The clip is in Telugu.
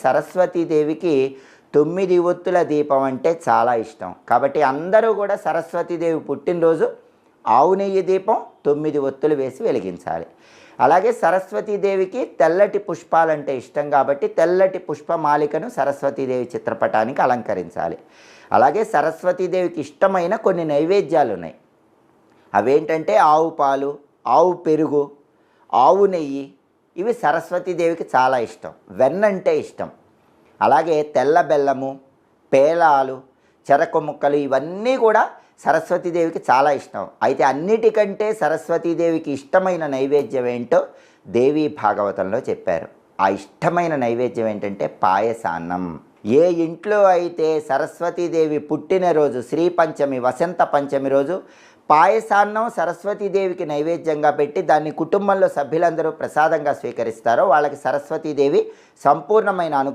సరస్వతీదేవికి తొమ్మిది ఒత్తుల దీపం అంటే చాలా ఇష్టం. కాబట్టి అందరూ కూడా సరస్వతీదేవి పుట్టినరోజు ఆవు నెయ్యి దీపం తొమ్మిది ఒత్తులు వేసి వెలిగించాలి. అలాగే సరస్వతీదేవికి తెల్లటి పుష్పాలంటే ఇష్టం కాబట్టి తెల్లటి పుష్పమాలికను సరస్వతీదేవి చిత్రపటానికి అలంకరించాలి. అలాగే సరస్వతీదేవికి ఇష్టమైన కొన్ని నైవేద్యాలు ఉన్నాయి అవేంటంటే ఆవు పాలు ఆవు పెరుగు ఆవు నెయ్యి ఇవి సరస్వతీదేవికి చాలా ఇష్టం. వెన్నంటే ఇష్టం. అలాగే తెల్ల బెల్లము పేలాలు చెరకు ముక్కలు ఇవన్నీ కూడా సరస్వతీదేవికి చాలా ఇష్టం. అయితే అన్నిటికంటే సరస్వతీదేవికి ఇష్టమైన నైవేద్యం ఏంటో దేవీ భాగవతంలో చెప్పారు. ఆ ఇష్టమైన నైవేద్యం ఏంటంటే పాయసాన్నం. ఏ ఇంట్లో అయితే సరస్వతీదేవి పుట్టినరోజు శ్రీ పంచమి వసంత పంచమి రోజు పాయసాన్నం సరస్వతీదేవికి నైవేద్యంగా పెట్టి దాన్ని కుటుంబంలో సభ్యులందరూ ప్రసాదంగా స్వీకరిస్తారో వాళ్ళకి సరస్వతీదేవి సంపూర్ణమైన అను